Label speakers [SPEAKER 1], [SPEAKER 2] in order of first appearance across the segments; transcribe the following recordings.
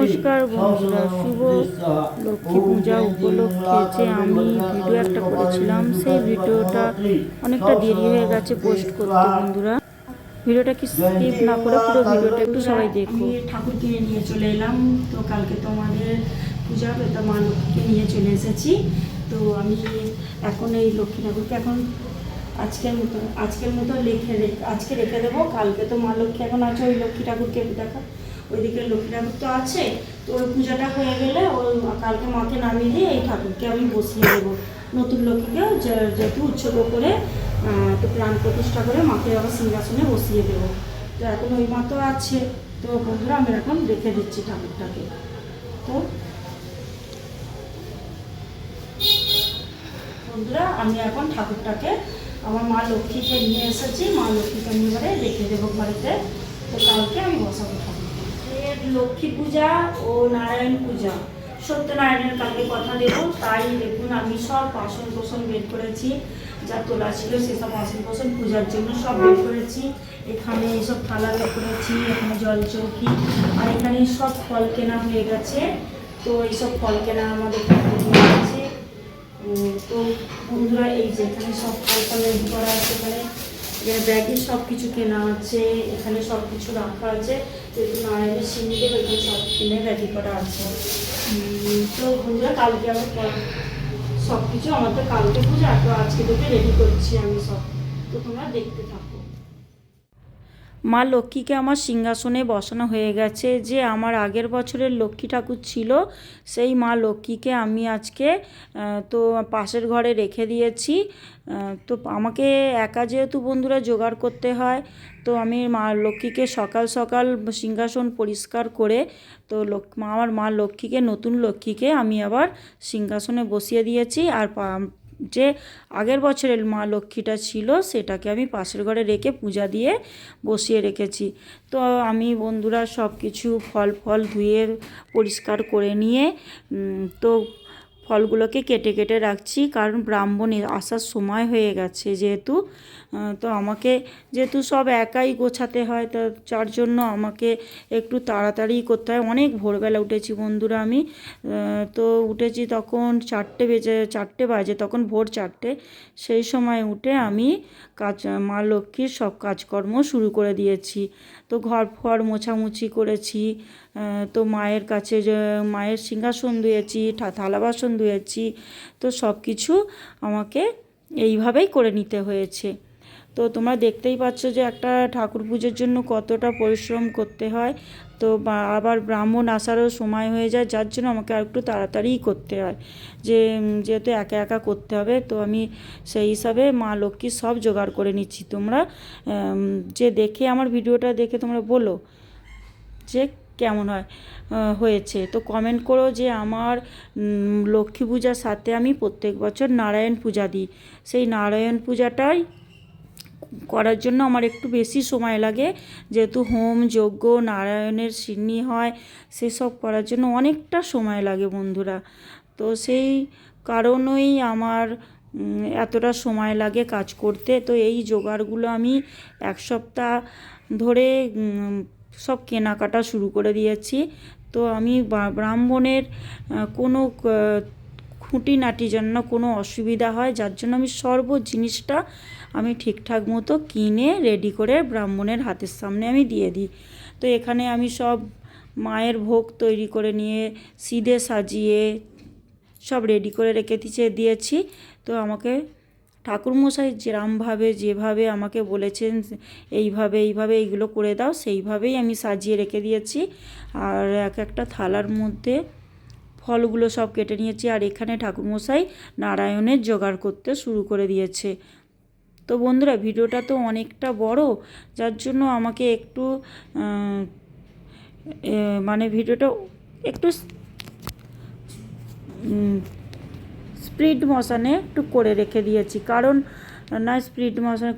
[SPEAKER 1] নমস্কার বন্ধুরা, শুভ লক্ষ্মী পূজা উপলক্ষে যে আমি ভিডিও একটা করেছিলাম, সেই ভিডিওটা অনেকটা দেরি হয়ে গেছে পোস্ট করতে বন্ধুরা। ভিডিওটা কি স্কিপ না করে পুরো ভিডিওটা একটু সবাই দেখো।
[SPEAKER 2] আমি ঠাকুর কিনে নিয়ে চলে এলাম, তো কালকে তো আমাদের পূজা হবে, তো মা লক্ষ্মীকে নিয়ে চলে এসেছি। তো আমি এখন এই লক্ষ্মী ঠাকুরকে এখন আজকের মতো আজকের মতো লিখে আজকে রেখে দেবো, কালকে তো মা লক্ষ্মী এখন আছে, ওই লক্ষ্মী ঠাকুরকে দেখা ওইদিকে লক্ষ্মী ঠাকুর তো আছে, তো ওই পূজাটা হয়ে গেলে ওই কালকে মাকে নামিয়ে দিয়ে এই ঠাকুরকে আমি বসিয়ে দেবো। নতুন লক্ষ্মীকে যে- যেহেতু উৎসর্গ করে তো প্রাণ প্রতিষ্ঠা করে মাকে আবার সিংহাসনে বসিয়ে দেবো। তো এখন ওই মা তো আছে, তো বন্ধুরা আমি এখন রেখে দিচ্ছি ঠাকুরটাকে। তো বন্ধুরা, আমি এখন ঠাকুরটাকে, আমার মা লক্ষ্মীকে নিয়ে এসেছি, মা লক্ষ্মীকে আমি এবারে রেখে দেবো ঘরেতে তো কালকে আমি বসাবো ঠাকুরকে এর লক্ষ্মী পূজা ও নারায়ণ পূজা। সত্যনারায়ণের কালকে কথা দেব, তাই দেখুন আমি সব বাসন কোসন বের করেছি, যা তোলা ছিল সেসব বাসন কোসন পূজার জন্য সব বের করেছি। এখানে এইসব থালা বের করেছি, এখানে জল চৌকি, আর এখানে সব ফল কেনা হয়ে গেছে। তো এইসব ফল কেনা আমাদের গেছে। তো বন্ধুরা, এই যে এখানে সব ফল ফল রেডি করা আছে এখানে। এখানে ব্যাগে সব কিছু কেনা আছে এখানে সব কিছু রাখা আছে যেহেতু নারায়ণের সিঁড়িতে এখানে সব কিনে রেডি করা আছে। তো বন্ধুরা, কালকে আবার সব কিছু আমাদের কালকে পূজা তো আজকে তোকে রেডি করছি আমি সব। তো তোমরা দেখতে থাকো।
[SPEAKER 1] মা লক্ষ্মীকে আমার সিংহাসনে বসানো হয়ে গেছে যে আমার আগের বছরের লক্ষ্মী ঠাকুর ছিল, সেই মা লক্ষ্মীকে আমি আজকে তো পাশের ঘরে রেখে দিয়েছি। তো আমাকে একা যেহেতু বন্ধুরা জোগাড় করতে হয়, তো আমি মা লক্ষ্মীকে সকাল সকাল সিংহাসন পরিষ্কার করে, তো আমার মা লক্ষ্মীকে, নতুন লক্ষ্মীকে আমি আবার সিংহাসনে বসিয়ে দিয়েছি। আর যে আগের বছরের মা লক্ষ্মীটা ছিল, সেটাকে আমি পাশের ঘরে রেখে পূজা দিয়ে বসিয়ে রেখেছি। তো আমি বন্ধুরা সব কিছু ফল ফল ধুয়ে পরিষ্কার করে নিয়ে তো ফলগুলোকে কেটে কেটে রাখছি, কারণ ব্রাহ্মণ আসার সময় হয়ে গেছে যেহেতু। তো আমাকে যেহেতু সব একাই গোছাতে হয়, তো যার জন্য আমাকে একটু তাড়াতাড়ি করতে হয়। অনেক ভোরবেলা উঠেছি বন্ধুরা আমি। তো উঠেছি তখন চারটে বেজে, চারটে বাজে, তখন ভোর চারটে। সেই সময় উঠে আমি কাজ, মা লক্ষ্মীর সব কাজকর্ম শুরু করে দিয়েছি। তো ঘর ফর মোছামুছি করেছি তো মায়ের কাছে মায়ের সিংহাসন ধুয়েছি থালা বাসন ধুয়েছি, তো সব কিছু আমাকে এইভাবেই করে নিতে হয়েছে। তো তোমরা দেখতেই পাচ্ছ যে একটা ঠাকুর পুজোর জন্য কতটা পরিশ্রম করতে হয় তো আবার ব্রাহ্মণ আসারও সময় হয়ে যায়, যার জন্য আমাকে আর একটু তাড়াতাড়িই করতে হয়। যে যেহেতু একা একা করতে হবে, তো আমি সেই হিসাবে মা লক্ষ্মী সব জোগাড় করে নিচ্ছি। তোমরা যে দেখে আমার ভিডিওটা দেখে তোমরা বলো যে কেমন হয় হয়েছে। তো কমেন্ট করো যে আমার লক্ষ্মী পূজার সাথে আমি প্রত্যেক বছর নারায়ণ পূজা দিই। সেই নারায়ণ পূজাটাই করার জন্য আমার একটু বেশি সময় লাগে। যেহেতু হোম, যজ্ঞ, নারায়ণের সিন্নি হয়, সেসব করার জন্য অনেকটা সময় লাগে বন্ধুরা। তো সেই কারণেই আমার এতটা সময় লাগে কাজ করতে। তো এই জোগাড়গুলো আমি এক সপ্তাহ ধরে সব কেনাকাটা শুরু করে দিয়েছি। তো আমি ব্রাহ্মণের কোনো খুঁটিনাটি জন্য কোনো অসুবিধা হয়, যার জন্য আমি সর্ব জিনিসটা আমি ঠিকঠাক মতো কিনে রেডি করে ব্রাহ্মণের হাতের সামনে আমি দিয়ে দিই। তো এখানে আমি সব মায়ের ভোগ তৈরি করে নিয়ে সিধে সাজিয়ে সব রেডি করে রেখে দিয়েছে, দিয়েছি। তো আমাকে ঠাকুরমশাই যেরমভাবে, যেভাবে আমাকে বলেছেন, এইভাবে এইভাবে এইগুলো করে দাও, সেইভাবেই আমি সাজিয়ে রেখে দিয়েছি। আর এক একটা থালার মধ্যে ফলগুলো সব কেটে নিয়েছি আর এখানে ঠাকুরমশাই নারায়ণের জোগাড় করতে শুরু করে দিয়েছে। তো বন্ধুরা, ভিডিওটা তো অনেকটা বড়, যার জন্য আমাকে একটু মানে ভিডিওটা একটু স্প্রিড মশানে একটু করে রেখে দিয়েছি। কারণ না স্পিড মোশন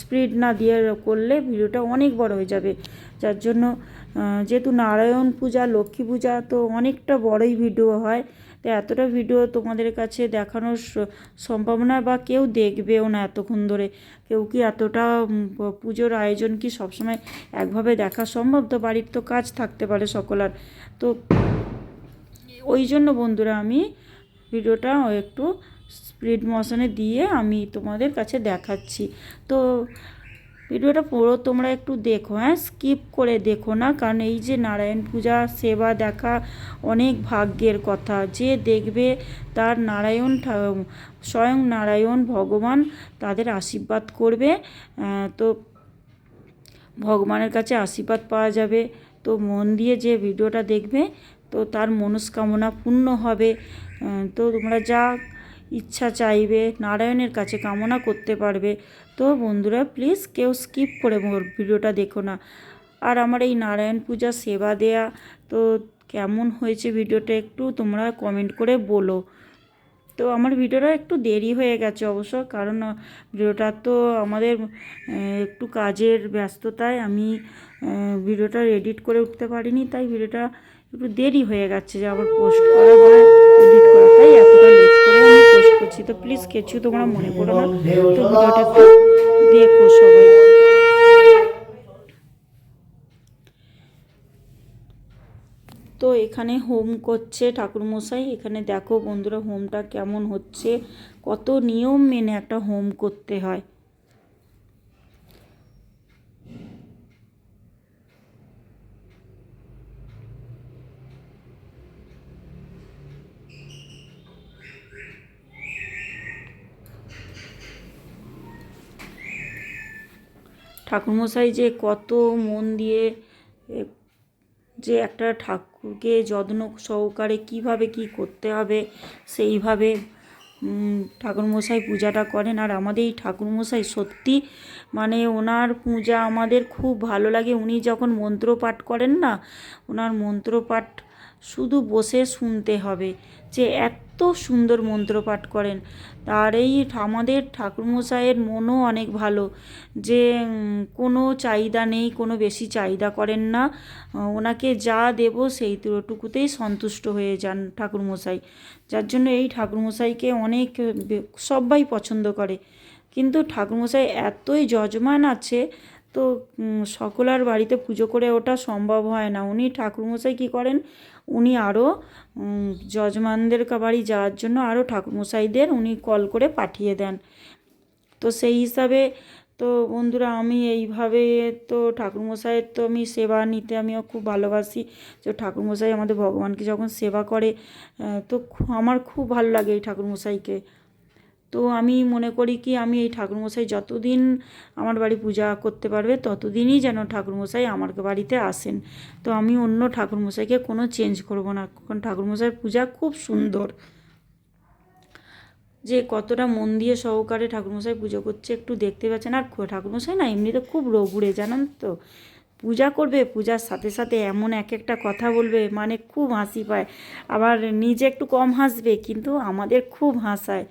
[SPEAKER 1] স্পিড না দিয়ে করলে ভিডিওটা অনেক বড় হয়ে যাবে। যার জন্য যেহেতু নারায়ণ পূজা, লক্ষ্মী পূজা তো অনেকটা বড়ই ভিডিও হয় তো এতটা ভিডিও তোমাদের কাছে দেখানোর স- সম্ভব না বা কেউ দেখবেও না এতক্ষণ ধরে। কেউ কি এতটা পুজোর আয়োজন কি সবসময় একভাবে দেখা সম্ভব? তো বাড়ির তো কাজ থাকতে পারে সকলার তো ওই জন্য বন্ধুরা, আমি ভিডিওটা একটু স্পিড মোশনে দিয়ে আমি তোমাদের কাছে দেখাচ্ছি। তো ভিডিওটা পুরো তোমরা একটু দেখো হ্যাঁ? স্কিপ করে দেখো না, কারণ এই যে নারায়ণ পূজা, সেবা দেখা অনেক ভাগ্যের কথা। যে দেখবে তার নারায়ণ স্বয়ং নারায়ণ ভগবান তাদের আশীর্বাদ করবে তো ভগবানের কাছে আশীর্বাদ পাওয়া যাবে। তো মন দিয়ে যে ভিডিওটা দেখবে, তো তার মনস্কামনা পূর্ণ হবে। তো তোমরা যা ইচ্ছা চাইবে, নারায়ণের কাছে কামনা করতে পারবে। তো বন্ধুরা প্লিজ কেউ স্কিপ করে ভিডিওটা দেখো না। আর আমার এই নারায়ণ পূজা সেবা দেয়া, তো কেমন হয়েছে ভিডিওটা একটু তোমরা কমেন্ট করে বলো। তো আমার ভিডিওটা একটু দেরি হয়ে গেছে অবশ্য, কারণ ভিডিওটা তো আমাদের একটু কাজের ব্যস্ততায় আমি ভিডিওটা এডিট করে উঠতে পারিনি, তাই ভিডিওটা একটু দেরি হয়ে গেছে যে আবার পোস্ট করা বা এডিট করা তাই এতটা লেট করে আমি পোস্ট করছি তো প্লিজ কিছু তোমরা মনে করো না। তো ভিডিওটা দেখো সবাই। তো এখানে হোম করছে ঠাকুরমশাই। এখানে দেখো বন্ধুরা হোমটা কেমন হচ্ছে। কত নিয়ম মেনে একটা হোম করতে হয়। ঠাকুরমশাই যে কত মন দিয়ে যে একটা ঠাকুরকে যত্ন সহকারে কীভাবে কি করতে হবে, সেইভাবে ঠাকুরমশাই পূজাটা করেন। আর আমাদের এই ঠাকুরমশাই সত্যি মানে ওনার পূজা আমাদের খুব ভালো লাগে। উনি যখন মন্ত্র পাঠ করেন না, ওনার মন্ত্র পাঠ শুধু বসে শুনতে হবে যে এত সুন্দর মন্ত্র পাঠ করেন। আর এই আমাদের ঠাকুরমশাইয়ের মনও অনেক ভালো যে কোনো চাহিদা নেই, কোনো বেশি চাহিদা করেন না। ওনাকে যা দেব সেই টুকুতেই সন্তুষ্ট হয়ে যান ঠাকুরমশাই। যার জন্য এই ঠাকুরমশাইকে অনেক সবাই পছন্দ করে। কিন্তু ঠাকুরমশাই এতই যজমান আছে, তো সকলার বাড়িতে পুজো করে ওটা সম্ভব হয় না। উনি ঠাকুরমশাই কী করেন? উনি আরও যজমানদের বাড়ি যাওয়ার জন্য আরও ঠাকুরমশাইদের উনি কল করে পাঠিয়ে দেন। তো সেই হিসাবে তো বন্ধুরা আমি এইভাবে তো ঠাকুরমশাইয়ের তো আমি সেবা নিতে আমিও খুব ভালোবাসি। যে ঠাকুরমশাই আমাদের ভগবানকে যখন সেবা করে তো আমার খুব ভালো লাগে এই ঠাকুরমশাইকে। তো আমি মনে করি কি, আমি এই ঠাকুরমশাই যতদিন আমার বাড়ি পূজা করতে পারবে, ততদিনই যেন ঠাকুরমশাই আমার বাড়িতে আসেন। তো আমি অন্য ঠাকুরমশাইকে কোনো চেঞ্জ করব না, কারণ ঠাকুরমশাইয়ের পূজা খুব সুন্দর। যে কতটা মন দিয়ে সহকারে ঠাকুরমশাই পুজো করছে, একটু দেখতে পাচ্ছেন। আর ঠাকুরমশাই না এমনিতে খুব রঘুরে জানেন তো? পূজা করবে, পূজার সাথে সাথে এমন এক একটা কথা বলবে মানে খুব হাসি পায়। আবার নিজে একটু কম হাসবে, কিন্তু আমাদের খুব হাসায়।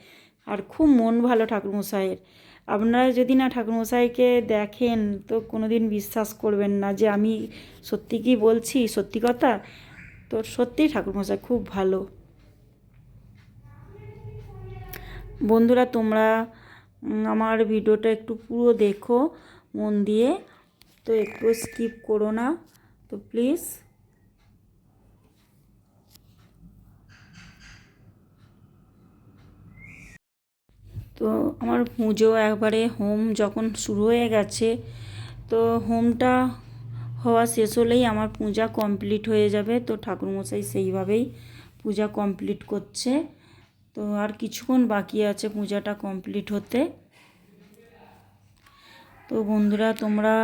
[SPEAKER 1] আর খুব মন ভালো ঠাকুরমশাইয়ের। আপনারা যদি না ঠাকুরমশাইকে দেখেন, তো কোনো দিন বিশ্বাস করবেন না যে আমি সত্যি কি বলছি, সত্যি কথা? তো সত্যিই ঠাকুরমশাই খুব ভালো। বন্ধুরা, তোমরা আমার ভিডিওটা একটু পুরো দেখো, মন দিয়ে। তো একটু স্কিপ করো না। তো প্লিজ তো আমার পুজো একবারে হোম যখন শুরু হয়ে গেছে, তো হোমটা হওয়া শেষ হলেই আমার পূজা কমপ্লিট হয়ে যাবে। তো ঠাকুরমশাই সেইভাবেই পূজা কমপ্লিট করছে। তো আর কিছুক্ষণ বাকি আছে পূজাটা কমপ্লিট হতে। তো বন্ধুরা, তোমরা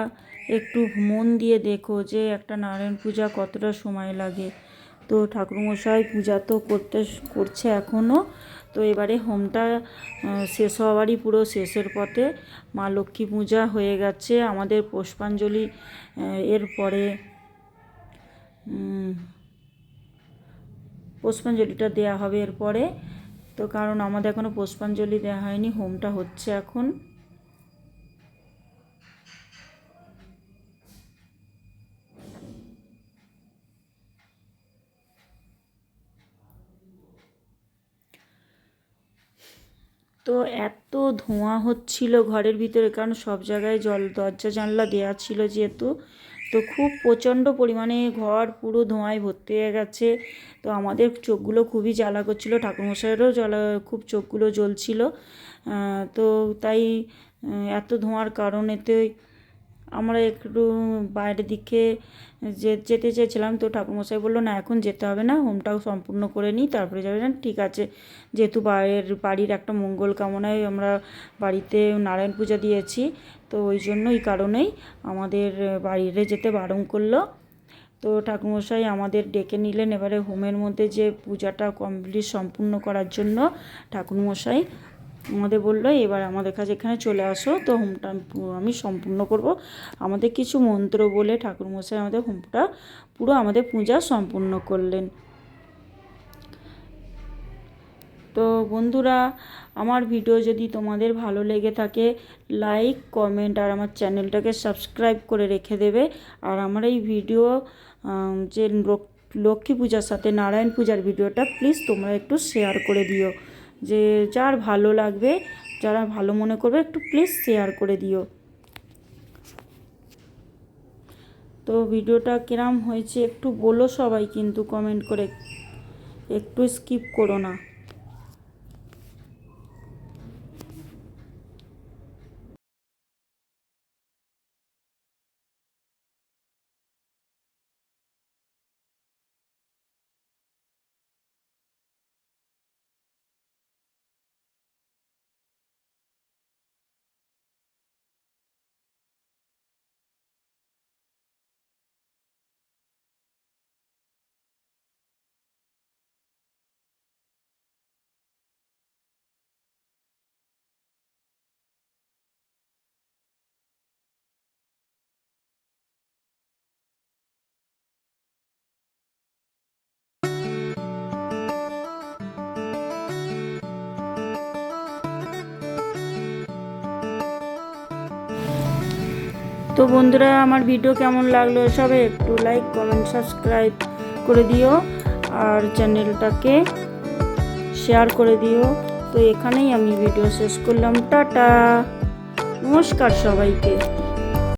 [SPEAKER 1] একটু মন দিয়ে দেখো যে একটা নারায়ণ পূজা কতটা সময় লাগে। তো ঠাকুরমশাই পূজা তো করতে, করছে এখনও তো এবারে হোমটা শেষ হওয়ারই পুরো শেষের পথে মা লক্ষ্মী পূজা হয়ে গেছে। আমাদের পুষ্পাঞ্জলি এরপরে এর পরে পুষ্পাঞ্জলিটা দেয়া হবে এরপরে। তো কারণ আমাদের এখনও পুষ্পাঞ্জলি দেওয়া হয়নি, হোমটা হচ্ছে এখন। তো এত ধোঁয়া হচ্ছিল ঘরের ভিতরে, কারণ সব জায়গায় জল, দরজা, জানলা দেওয়া ছিল যেহেতু। তো খুব প্রচণ্ড পরিমাণে ঘর পুরো ধোঁয়ায় ভর্তি হয়ে গেছে। তো আমাদের চোখগুলো খুবই জ্বালা করছিল, ঠাকুরমশাইয়েরও জ্বালা, খুব চোখগুলো জ্বলছিল। তো তাই এত ধোঁয়ার কারণেতে আমরা একটু বাইরের দিকে যে যেতে চেয়েছিলাম তো ঠাকুরমশাই বলল, না, এখন যেতে হবে না, হোমটাও সম্পূর্ণ করে নিই, তারপরে যাবে। না, ঠিক আছে। যেহেতু বাইরের বাড়ির একটা মঙ্গল কামনায় আমরা বাড়িতে নারায়ণ পূজা দিয়েছি, তো ওই জন্য এই কারণেই আমাদের বাইরে যেতে বারণ করল। তো ঠাকুরমশাই আমাদের ডেকে নিলেন, এবারে হোমের মধ্যে যে পূজাটা কমপ্লিট সম্পূর্ণ করার জন্য ঠাকুরমশাই আমাদের বলল, এবার আমাদের কাছে এখানে চলে আসো, তো হোমটা আমি সম্পূর্ণ করব। আমাদের কিছু মন্ত্র বলে ঠাকুরমশাই আমাদের হোমটা পুরো আমাদের পূজা সম্পূর্ণ করলেন। তো বন্ধুরা, আমার ভিডিও যদি তোমাদের ভালো লেগে থাকে লাইক কমেন্ট আর আমার চ্যানেলটাকে সাবস্ক্রাইব করে রেখে দেবে। আর আমার এই ভিডিও যে লক্ষ্মী পূজার সাথে নারায়ণ পূজার ভিডিওটা প্লিজ তোমরা একটু শেয়ার করে দিও। যে যার ভালো লাগবে, যারা ভালো মনে করবে, একটু প্লিজ শেয়ার করে দিও। তো ভিডিওটা কিরাম হয়েছে একটু বলো সবাই কিন্তু কমেন্ট করে। একটু স্কিপ করো না। তো বন্ধুরা, আমার ভিডিও কেমন লাগল সবে একটু লাইক কমেন্ট সাবস্ক্রাইব করে দিও আর চ্যানেলটাকে শেয়ার করে দিও। তো এখানেই আমি ভিডিও শেষ করলাম। টাটা! নমস্কার সবাইকে।